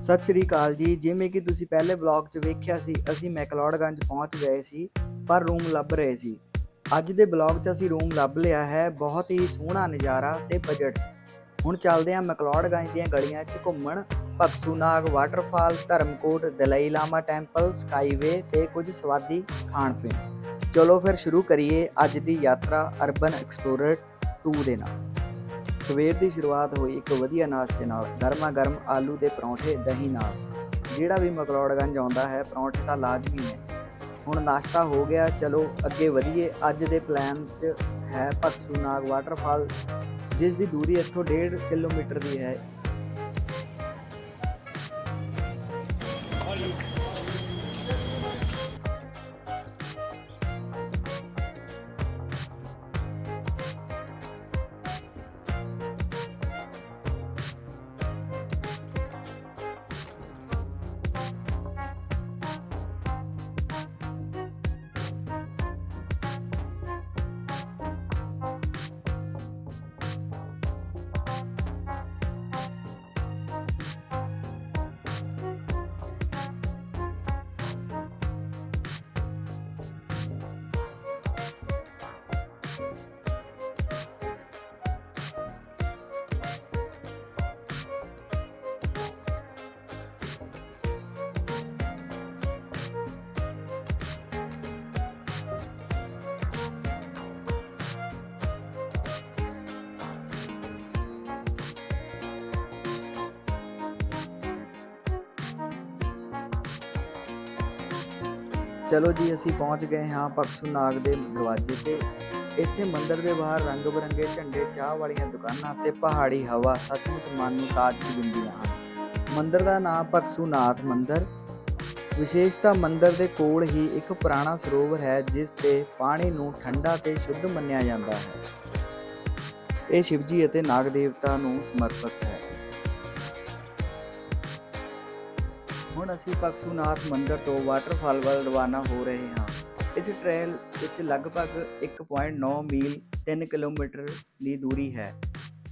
ਸਤਿ ਸ਼੍ਰੀ ਅਕਾਲ ਜੀ। ਜਿਵੇਂ ਕਿ ਤੁਸੀਂ ਪਹਿਲੇ ਵਲੌਗ 'ਚ ਵੇਖਿਆ ਸੀ, ਅਸੀਂ ਮੈਕਲੋਡਗੰਜ ਪਹੁੰਚ ਗਏ ਸੀ, ਪਰ ਰੂਮ ਲੱਭ ਰਹੇ ਸੀ। ਅੱਜ ਦੇ ਵਲੌਗ 'ਚ ਅਸੀਂ ਰੂਮ ਲੱਭ ਲਿਆ ਹੈ ਬਹੁਤ ਹੀ ਸੋਹਣਾ ਨਜ਼ਾਰਾ ਤੇ ਬਜਟ 'ਚ। ਹੁਣ ਚੱਲਦੇ ਹਾਂ ਮੈਕਲੋਡਗੰਜ ਦੀਆਂ ਗਲੀਆਂ 'ਚ ਘੁੰਮਣ। Bhagsunag waterfall Dharamkot, Dalai Lama temple skyway ਤੇ ਕੁਝ ਸਵਾਦੀ ਖਾਣ ਪੀਣ। ਚਲੋ ਫਿਰ ਸ਼ੁਰੂ ਕਰੀਏ ਅੱਜ ਦੀ ਯਾਤਰਾ ਅਰਬਨ ਐਕਸਪਲੋਰਰ 2 ਦੇ ਨਾਲ। ਸਵੇਰ ਦੀ ਸ਼ੁਰੂਆਤ ਹੋਈ ਇੱਕ ਵਧੀਆ ਨਾਸ਼ਤੇ ਨਾਲ ਗਰਮਾ ਗਰਮ ਆਲੂ ਦੇ ਪਰੌਂਠੇ ਦਹੀਂ ਨਾਲ। ਜਿਹੜਾ ਵੀ ਮਕਲੌੜਗੰਜ ਆਉਂਦਾ ਹੈ, ਪਰੌਂਠੇ ਤਾਂ ਲਾਜ਼ਮੀ ਨੇ। ਹੁਣ ਨਾਸ਼ਤਾ ਹੋ ਗਿਆ, ਚਲੋ ਅੱਗੇ ਵਧੀਏ। ਅੱਜ ਦੇ ਪਲਾਨ 'ਚ ਹੈ ਭਗਸੂ ਨਾਗ ਵਾਟਰਫਾਲ ਜਿਸ ਦੀ ਦੂਰੀ ਇੱਥੋਂ 1.5 ਕਿਲੋਮੀਟਰ ਦੀ ਹੈ। ਚਲੋ ਜੀ, ਅਸੀਂ ਪਹੁੰਚ ਗਏ ਹਾਂ ਭਗਸੂ ਨਾਗ ਦੇ ਦਰਵਾਜ਼ੇ ਤੇ। ਇੱਥੇ ਮੰਦਿਰ ਦੇ ਬਾਹਰ ਰੰਗ ਬਰੰਗੇ ਝੰਡੇ, ਚਾਹ ਵਾਲੀਆਂ ਦੁਕਾਨਾਂ ਤੇ ਪਹਾੜੀ ਹਵਾ ਸੱਚਮੁੱਚ ਮਨ ਨੂੰ ਤਾਜ਼ਗੀ ਦਿੰਦੀਆਂ ਹਨ। ਮੰਦਿਰ ਦਾ ਨਾਮ ਭਗਸੂ ਨਾਥ ਮੰਦਿਰ। ਵਿਸ਼ੇਸ਼ਤਾ ਮੰਦਿਰ ਦੇ ਕੋਲ ਹੀ ਇੱਕ ਪੁਰਾਣਾ ਸਰੋਵਰ ਹੈ, ਜਿਸ ਤੇ ਪਾਣੀ ਨੂੰ ਠੰਡਾ ਤੇ ਸ਼ੁੱਧ ਮੰਨਿਆ ਜਾਂਦਾ ਹੈ। ਇਹ ਸ਼ਿਵਜੀ ਅਤੇ ਨਾਗ ਦੇਵਤਾ ਨੂੰ ਸਮਰਪਿਤ ਹੈ। ਹੁਣ ਅਸੀਂ ਪਕਸੂਨਾਥ ਮੰਦਿਰ ਤੋਂ ਵਾਟਰਫਾਲ ਵੱਲ ਰਵਾਨਾ ਹੋ ਰਹੇ ਹਾਂ। ਇਸ ਟ੍ਰੇਲ ਵਿੱਚ ਲਗਭਗ 1.9 ਮੀਲ 3 ਕਿਲੋਮੀਟਰ ਦੀ ਦੂਰੀ ਹੈ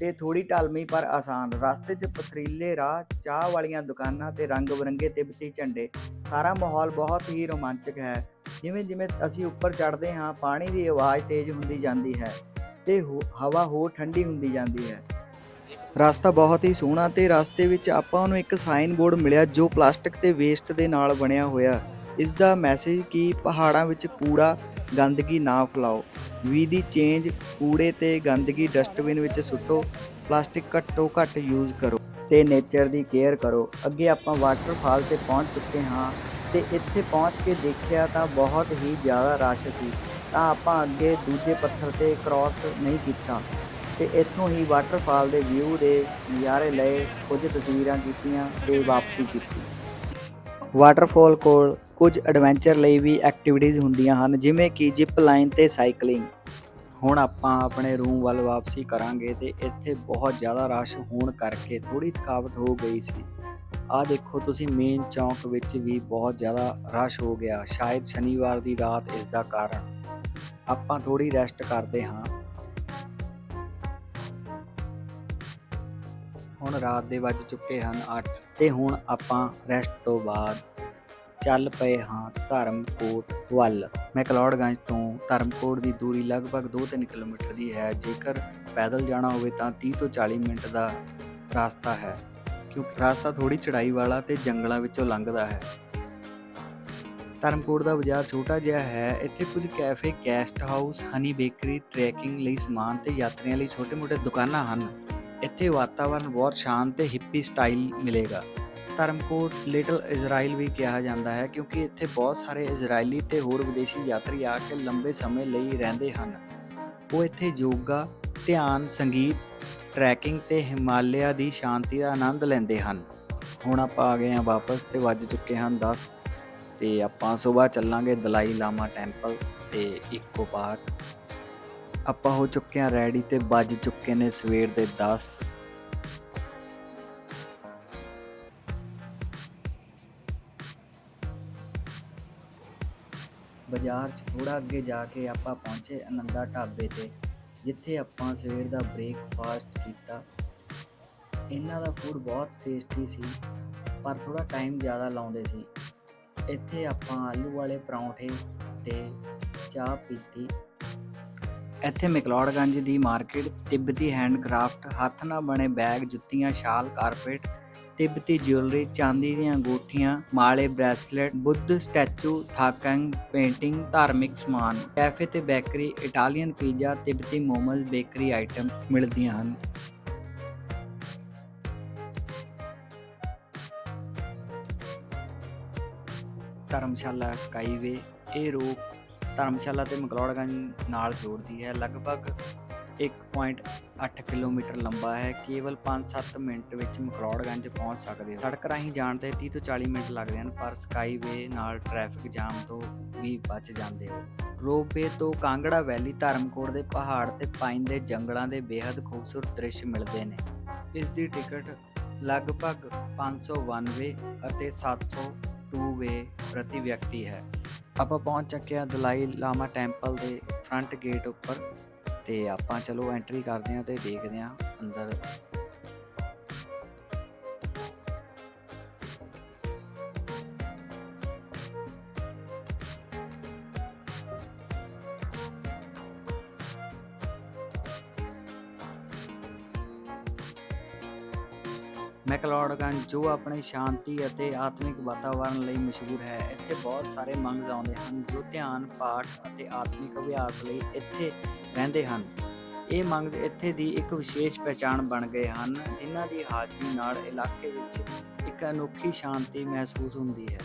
ਤੇ ਥੋੜੀ ਢਲਮੀ ਪਰ ਆਸਾਨ। ਰਸਤੇ 'ਚ ਪਥਰੀਲੇ ਰਾਹ, ਚਾਹ ਵਾਲੀਆਂ ਦੁਕਾਨਾਂ ਤੇ ਰੰਗ ਬਰੰਗੇ ਤਿੱਬਤੀ ਝੰਡੇ, ਸਾਰਾ ਮਾਹੌਲ ਬਹੁਤ ਹੀ ਰੋਮਾਂਚਕ ਹੈ। ਜਿਵੇਂ ਜਿਵੇਂ ਅਸੀਂ ਉੱਪਰ ਚੜ੍ਹਦੇ ਹਾਂ, ਪਾਣੀ ਦੀ ਆਵਾਜ਼ ਤੇਜ਼ ਹੁੰਦੀ ਜਾਂਦੀ ਹੈ ਤੇ ਹੋ- ਹਵਾ ਹੋਰ ਠੰਡੀ ਹੁੰਦੀ ਜਾਂਦੀ ਹੈ। ਰਸਤਾ ਬਹੁਤ ਹੀ ਸੋਹਣਾ ਤੇ ਰਸਤੇ ਵਿੱਚ ਆਪਾਂ ਨੂੰ ਇੱਕ ਸਾਈਨ ਬੋਰਡ ਮਿਲਿਆ ਜੋ ਪਲਾਸਟਿਕ ਤੇ ਵੇਸਟ ਦੇ ਨਾਲ ਬਣਿਆ ਹੋਇਆ। ਇਸ ਦਾ ਮੈਸੇਜ ਕਿ ਪਹਾੜਾਂ ਵਿੱਚ ਕੂੜਾ ਗੰਦਗੀ ਨਾ ਫੈਲਾਓ। ਵੀ ਦੀ ਚੇਂਜ ਕੂੜੇ ਤੇ ਗੰਦਗੀ ਡਸਟਬਿਨ ਵਿੱਚ ਸੁੱਟੋ। ਪਲਾਸਟਿਕ ਘੱਟੋ ਘੱਟ ਯੂਜ਼ ਕਰੋ ਤੇ ਨੇਚਰ ਦੀ ਕੇਅਰ ਕਰੋ। ਅੱਗੇ ਆਪਾਂ ਵਾਟਰਫਾਲ ਤੇ ਪਹੁੰਚ ਚੁੱਕੇ ਹਾਂ ਤੇ ਇੱਥੇ ਪਹੁੰਚ ਕੇ ਦੇਖਿਆ ਤਾਂ ਬਹੁਤ ਹੀ ਜ਼ਿਆਦਾ ਰਸ਼ ਸੀ। ਤਾਂ ਆਪਾਂ ਅੱਗੇ ਦੂਜੇ ਪੱਥਰ ਤੇ ਕ੍ਰਾਸ ਨਹੀਂ ਕੀਤਾ। ਤੇ ਇੱਥੋਂ ਹੀ ਵਾਟਰਫਾਲ ਦੇ ਵਿਊ ਦੇ ਨਜ਼ਾਰੇ ਲਏ, ਕੁਝ ਤਸਵੀਰਾਂ ਕੀਤੀਆਂ ਤੇ ਵਾਪਸੀ ਕੀਤੀ। ਵਾਟਰਫਾਲ ਕੋਲ ਕੁਝ ਐਡਵੈਂਚਰ ਲਈ ਵੀ ਐਕਟੀਵਿਟੀਜ਼ ਹੁੰਦੀਆਂ ਹਨ, ਜਿਵੇਂ ਕਿ ਜਿਪ ਲਾਈਨ ਤੇ ਸਾਈਕਲਿੰਗ ਹੁਣ ਆਪਾਂ ਆਪਣੇ ਰੂਮ ਵੱਲ ਵਾਪਸੀ ਕਰਾਂਗੇ ਤੇ ਇੱਥੇ ਬਹੁਤ ਜ਼ਿਆਦਾ ਰਸ਼ ਹੋਣ ਕਰਕੇ ਥੋੜੀ ਥਕਾਵਟ ਹੋ ਗਈ ਸੀ। ਆ ਦੇਖੋ, ਤੁਸੀਂ ਮੇਨ ਚੌਂਕ ਵਿੱਚ ਵੀ ਬਹੁਤ ਜ਼ਿਆਦਾ ਰਸ਼ ਹੋ ਗਿਆ, ਸ਼ਾਇਦ ਸ਼ਨੀਵਾਰ ਦੀ ਰਾਤ ਇਸ ਦਾ ਕਾਰਨ। ਆਪਾਂ ਥੋੜੀ ਰੈਸਟ ਕਰਦੇ ਹਾਂ। ਹੁਣ ਰਾਤ ਦੇ ਵੱਜ ਚੁੱਕੇ ਹਨ 8 ਤੇ ਹੁਣ ਆਪਾਂ ਰੈਸਟ ਤੋਂ ਬਾਅਦ ਚੱਲ ਪਏ ਹਾਂ ਧਰਮਕੋਟ ਵੱਲ। ਮੈਕਲੋਡਗੰਜ ਤੋਂ, ਧਰਮਕੋਟ ਦੀ ਦੂਰੀ ਲਗਭਗ 2-3 ਕਿਲੋਮੀਟਰ ਦੀ ਹੈ। ਜੇਕਰ ਪੈਦਲ ਜਾਣਾ ਹੋਵੇ ਤਾਂ 30 ਤੋਂ 40 ਮਿੰਟ ਦਾ ਰਸਤਾ ਹੈ, ਕਿਉਂਕਿ ਰਸਤਾ ਥੋੜੀ ਚੜਾਈ ਵਾਲਾ ਤੇ ਜੰਗਲਾਂ ਵਿੱਚੋਂ ਲੰਘਦਾ ਹੈ। ਧਰਮਕੋਟ ਦਾ ਬਾਜ਼ਾਰ ਛੋਟਾ ਜਿਹਾ ਹੈ। ਇੱਥੇ ਕੁਝ cafe guest house honey bakery trekking ਲਈ ਸਮਾਨ ਤੇ ਯਾਤਰੀਆਂ ਲਈ ਛੋਟੇ-ਮੋਟੇ ਦੁਕਾਨਾਂ ਹਨ। ਇੱਥੇ ਵਾਤਾਵਰਣ ਬਹੁਤ ਸ਼ਾਂਤ ਤੇ ਹਿੱਪੀ ਸਟਾਈਲ ਮਿਲੇਗਾ। ਧਰਮਕੋਟ ਲਿਟਲ ਇਜ਼ਰਾਈਲ ਵੀ ਕਿਹਾ ਜਾਂਦਾ ਹੈ ਕਿਉਂਕਿ ਇੱਥੇ ਬਹੁਤ ਸਾਰੇ ਇਜ਼ਰਾਈਲੀ ਤੇ ਹੋਰ ਵਿਦੇਸ਼ੀ ਯਾਤਰੀ ਆ ਕੇ ਲੰਬੇ ਸਮੇਂ ਲਈ ਰਹਿੰਦੇ ਹਨ। ਉਹ ਇੱਥੇ ਯੋਗਾ, ਧਿਆਨ, ਸੰਗੀਤ ਟਰੈਕਿੰਗ ਤੇ ਹਿਮਾਲਿਆ ਦੀ ਸ਼ਾਂਤੀ ਦਾ ਆਨੰਦ ਲੈਂਦੇ ਹਨ। ਹੁਣ ਆਪਾਂ ਆ ਗਏ ਹਾਂ ਵਾਪਸ ਤੇ ਵੱਜ ਚੁੱਕੇ ਹਨ 10 ਤੇ ਆਪਾਂ ਸਵੇਰ ਚੱਲਾਂਗੇ ਦਲਾਈ ਲਾਮਾ ਟੈਂਪਲ ਤੇ ਇਕੋ ਪਾਰਕ। ਆਪਾਂ ਹੋ ਚੁੱਕੇ ਹਾਂ ਰੈਡੀ ਤੇ ਵੱਜ ਚੁੱਕੇ ਨੇ ਸਵੇਰ ਦੇ 10 ਬਾਜ਼ਾਰ 'ਚ ਥੋੜਾ ਅੱਗੇ ਜਾ ਕੇ ਆਪਾਂ ਪਹੁੰਚੇ ਅਨੰਦਾ ਢਾਬੇ ਤੇ, ਜਿੱਥੇ ਆਪਾਂ ਸਵੇਰ ਦਾ ਬ੍ਰੇਕਫਾਸਟ ਕੀਤਾ। ਇਹਨਾਂ ਦਾ ਫੂਡ ਬਹੁਤ ਟੇਸਟੀ ਸੀ, ਪਰ ਥੋੜਾ ਟਾਈਮ ਜ਼ਿਆਦਾ ਲਾਉਂਦੇ ਸੀ। ਇੱਥੇ ਆਪਾਂ ਆਲੂ ਵਾਲੇ ਪਰੌਂਠੇ ਤੇ ਚਾਹ ਪੀਤੀ। ਇੱਥੇ ਮੈਕਲੋਡਗੰਜ ਦੀ ਮਾਰਕੀਟ ਤਿੱਬਤੀ ਹੈਂਡਕ੍ਰਾਫਟ, ਹੱਥ ਨਾਲ ਬਣੇ ਬੈਗ, ਜੁੱਤੀਆਂ, ਸ਼ਾਲ, ਕਾਰਪੇਟ, ਤਿੱਬਤੀ ਜਿਊਲਰੀ ਚਾਂਦੀ ਦੀਆਂ ਅੰਗੂਠੀਆਂ ਮਾਲੇ ਬ੍ਰੈਸਲੇਟ, ਬੁੱਧ ਸਟੈਚੂ, ਥਾਕੰਗ ਪੇਂਟਿੰਗ, ਧਾਰਮਿਕ ਸਮਾਨ, ਕੈਫੇ ਤੇ ਬੇਕਰੀ, ਇਟਾਲੀਅਨ ਪੀਜ਼ਾ, ਤਿੱਬਤੀ ਮੋਮੋਜ਼, ਬੇਕਰੀ ਆਈਟਮ ਮਿਲਦੀਆਂ ਹਨ। ਧਰਮਸ਼ਾਲਾ, ਸਕਾਈਵੇ, ਇਹ ਰੂਟ ਧਰਮਸ਼ਾਲਾ ਤੇ ਮਕਲੌੜਗੰਜ ਨਾਲ ਜੋੜਦੀ ਹੈ। ਲਗਭਗ 1.8 ਕਿਲੋਮੀਟਰ ਲੰਬਾ ਹੈ। ਕੇਵਲ 5-7 ਮਿੰਟ ਵਿੱਚ ਮਕਲੌੜਗੰਜ ਪਹੁੰਚ ਸਕਦੇ ਹੋ। ਸੜਕ ਰਾਹੀਂ ਜਾਣ ਤੇ 30 ਤੋਂ 40 ਮਿੰਟ ਲੱਗਦੇ ਹਨ, ਪਰ ਸਕਾਈਵੇ ਨਾਲ ਟ੍ਰੈਫਿਕ ਜਾਮ ਤੋਂ ਵੀ ਬਚ ਜਾਂਦੇ ਹੋ ਰੋਪਵੇ ਤੋਂ ਕਾਂਗੜਾ ਵੈਲੀ ਧਰਮਕੋਟ ਦੇ ਪਹਾੜ ਤੇ ਪਾਈਨ ਦੇ ਜੰਗਲਾਂ ਦੇ ਬੇहद ਖੂਬਸੂਰਤ ਦ੍ਰਿਸ਼ ਮਿਲਦੇ ਨੇ। ਇਸ ਦੀ ਟਿਕਟ ਲਗਭਗ 501 ਵੇ ਅਤੇ 702 ਵੇ ਪ੍ਰਤੀ ਵਿਅਕਤੀ ਹੈ। ਆਪਾਂ ਪਹੁੰਚ ਚੁੱਕੇ ਹਾਂ ਦਲਾਈ ਲਾਮਾ ਟੈਂਪਲ ਦੇ ਫਰੰਟ ਗੇਟ ਉੱਪਰ ਤੇ ਆਪਾਂ ਚਲੋ ਐਂਟਰੀ ਕਰਦੇ ਹਾਂ ਤੇ ਦੇਖਦੇ ਹਾਂ ਅੰਦਰ ਮੈਕਲੋਡਗੰਜ ਜੋ ਆਪਣੇ ਸ਼ਾਂਤੀ ਅਤੇ ਆਤਮਿਕ ਵਾਤਾਵਰਣ ਲਈ ਮਸ਼ਹੂਰ ਹੈ, ਇੱਥੇ ਬਹੁਤ ਸਾਰੇ ਮੰਗਸ ਆਉਂਦੇ ਹਨ, ਜੋ ਧਿਆਨ, ਪਾਠ ਅਤੇ ਆਤਮਿਕ ਅਭਿਆਸ ਲਈ ਇੱਥੇ ਰਹਿੰਦੇ ਹਨ। ਇਹ ਮੰਗਸ ਇੱਥੇ ਦੀ ਇੱਕ ਵਿਸ਼ੇਸ਼ ਪਛਾਣ ਬਣ ਗਏ ਹਨ, ਜਿਨ੍ਹਾਂ ਦੀ ਹਾਜ਼ਰੀ ਨਾਲ ਇਲਾਕੇ ਵਿੱਚ ਇੱਕ ਅਨੋਖੀ ਸ਼ਾਂਤੀ ਮਹਿਸੂਸ ਹੁੰਦੀ ਹੈ।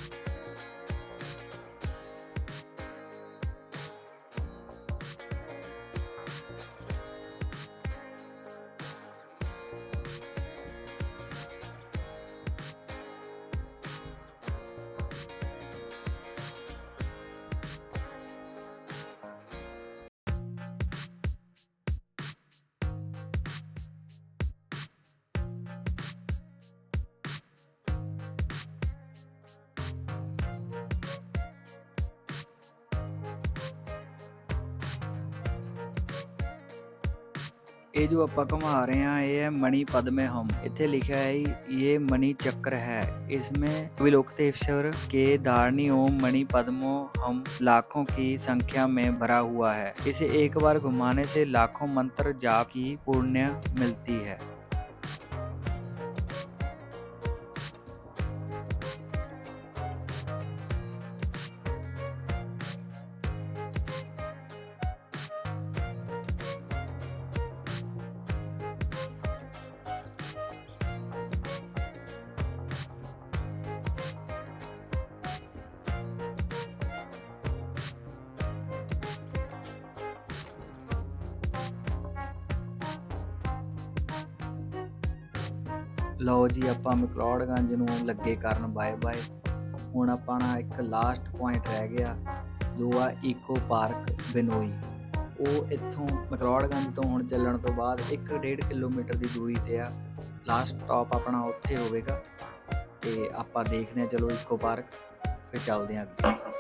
ये जो आप घुमा रहे हैं, ये है ਮਣੀ ਪਦ ਮੇ ਹਮ ਇੱਥੇ ਲਿਖਿਆ ਹੈ ਇਹ ਮਣੀ ਚੱਕਰ ਹੈ ਇਸ ਮੇ के धारणी ओम मणि पद्मों हम लाखों की संख्या में भरा हुआ है। इसे एक बार घुमाने से लाखों मंत्र जाप की पुण्य मिलती है। ਲਓ ਜੀ, ਆਪਾਂ ਮਕਲੌੜਗੰਜ ਨੂੰ ਲੱਗੇ ਕਰਨ ਬਾਏ ਬਾਏ। ਹੁਣ ਆਪਾਂ ਨਾ ਇੱਕ ਲਾਸਟ ਪੁਆਇੰਟ ਰਹਿ ਗਿਆ, ਜੋ ਆ ਈਕੋ ਪਾਰਕ ਬਿਨੋਈ ਉਹ ਇੱਥੋਂ ਮਕਲੌੜਗੰਜ ਤੋਂ ਹੁਣ ਚੱਲਣ ਤੋਂ ਬਾਅਦ 1.5 ਕਿਲੋਮੀਟਰ ਦੀ ਦੂਰੀ ਤੇ ਆ। ਲਾਸਟ ਸਟਾਪ ਆਪਣਾ ਉੱਥੇ ਹੋਵੇਗਾ। ਤੇ ਆਪਾਂ ਦੇਖਦੇ ਹਾਂ, ਚਲੋ ਈਕੋ ਪਾਰਕ ਫਿਰ ਚੱਲਦੇ ਹਾਂ ਅੱਗੇ।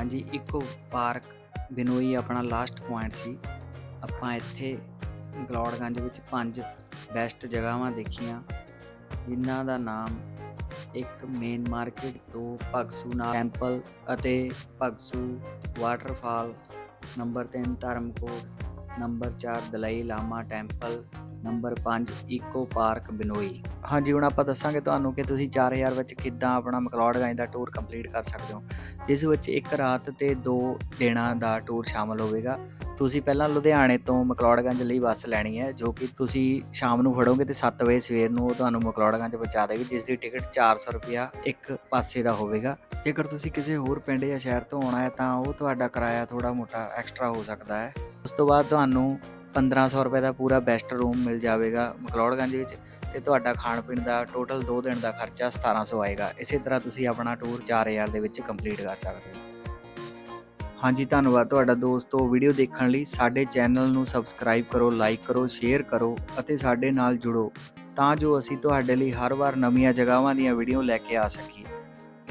ਹਾਂਜੀ, ਇਕੋ ਪਾਰਕ ਬਿਨੋਈ ਆਪਣਾ ਲਾਸਟ ਪੁਆਇੰਟ ਸੀ। ਆਪਾਂ ਇੱਥੇ ਮਕਲੋੜਗੰਜ ਵਿੱਚ ਪੰਜ ਬੈਸਟ ਜਗ੍ਹਾਵਾਂ ਦੇਖੀਆਂ, ਜਿਨ੍ਹਾਂ ਦਾ ਨਾਮ ਇੱਕ ਮੇਨ ਮਾਰਕੀਟ ਤੋਂ ਭਗਸੂ ਨਾਮ ਟੈਂਪਲ ਅਤੇ Bhagsu waterfall number 3 Dharamkot number 4 Dalai Lama temple number 5 eco park ਬਿਨੋਈ। ਹਾਂਜੀ, ਹੁਣ ਆਪਾਂ ਦੱਸਾਂਗੇ ਤੁਹਾਨੂੰ ਕਿ ਤੁਸੀਂ 4000 ਵਿੱਚ ਕਿੱਦਾਂ ਆਪਣਾ ਮਕਲੋੜਗੰਜ ਦਾ ਟੂਰ ਕੰਪਲੀਟ ਕਰ ਸਕਦੇ ਹੋ। ਜਿਸ ਵਿੱਚ ਇੱਕ ਰਾਤ ਤੇ ਦੋ ਦਿਨਾਂ ਦਾ ਟੂਰ ਸ਼ਾਮਲ ਹੋਵੇਗਾ। ਤੁਸੀਂ ਪਹਿਲਾਂ ਲੁਧਿਆਣੇ ਤੋਂ ਮਕਲੌੜਗੰਜ ਲਈ ਬੱਸ ਲੈਣੀ ਹੈ, ਜੋ ਕਿ ਤੁਸੀਂ ਸ਼ਾਮ ਨੂੰ ਫੜੋਗੇ ਤੇ 7 ਵਜੇ ਸਵੇਰ ਨੂੰ ਉਹ ਤੁਹਾਨੂੰ ਮਕਲੌੜਗੰਜ ਪਹੁੰਚਾ ਦੇਗੀ, ਜਿਸ ਦੀ ਟਿਕਟ 400 ਰੁਪਿਆ ਇੱਕ ਪਾਸੇ ਦਾ ਹੋਵੇਗਾ। ਜੇਕਰ ਤੁਸੀਂ ਕਿਸੇ ਹੋਰ ਪਿੰਡ ਜਾਂ ਸ਼ਹਿਰ ਤੋਂ ਆਉਣਾ ਹੈ, ਤਾਂ ਉਹ ਤੁਹਾਡਾ ਕਿਰਾਇਆ ਥੋੜਾ ਮੋਟਾ ਐਕਸਟਰਾ ਹੋ ਸਕਦਾ ਹੈ। ਉਸ ਤੋਂ ਬਾਅਦ ਤੁਹਾਨੂੰ 1500 ਰੁਪਏ ਦਾ ਪੂਰਾ ਬੈਸਟ ਰੂਮ ਮਿਲ ਜਾਵੇਗਾ ਮਕਲੌੜਗੰਜ ਵਿੱਚ। ਤੇ ਤੁਹਾਡਾ ਖਾਣ ਪੀਣ ਦਾ ਟੋਟਲ 2 ਦਿਨ ਦਾ ਖਰਚਾ 1700 ਆਏਗਾ। ਇਸੇ ਤਰ੍ਹਾਂ ਤੁਸੀਂ ਆਪਣਾ ਟੂਰ 4000 ਦੇ ਵਿੱਚ ਕੰਪਲੀਟ ਕਰ ਸਕਦੇ ਹੋ। ਹਾਂਜੀ, ਧੰਨਵਾਦ ਤੁਹਾਡਾ ਦੋਸਤੋ। ਵੀਡੀਓ ਦੇਖਣ ਲਈ ਸਾਡੇ ਚੈਨਲ ਨੂੰ ਸਬਸਕ੍ਰਾਈਬ ਕਰੋ ਲਾਈਕ ਕਰੋ ਸ਼ੇਅਰ ਕਰੋ ਅਤੇ ਸਾਡੇ ਨਾਲ ਜੁੜੋ ਤਾਂ ਜੋ ਅਸੀਂ ਤੁਹਾਡੇ ਲਈ ਹਰ ਵਾਰ ਨਵੀਆਂ ਜਗ੍ਹਾਵਾਂ ਦੀਆਂ ਵੀਡੀਓ ਲੈ ਕੇ ਆ ਸਕੀਏ।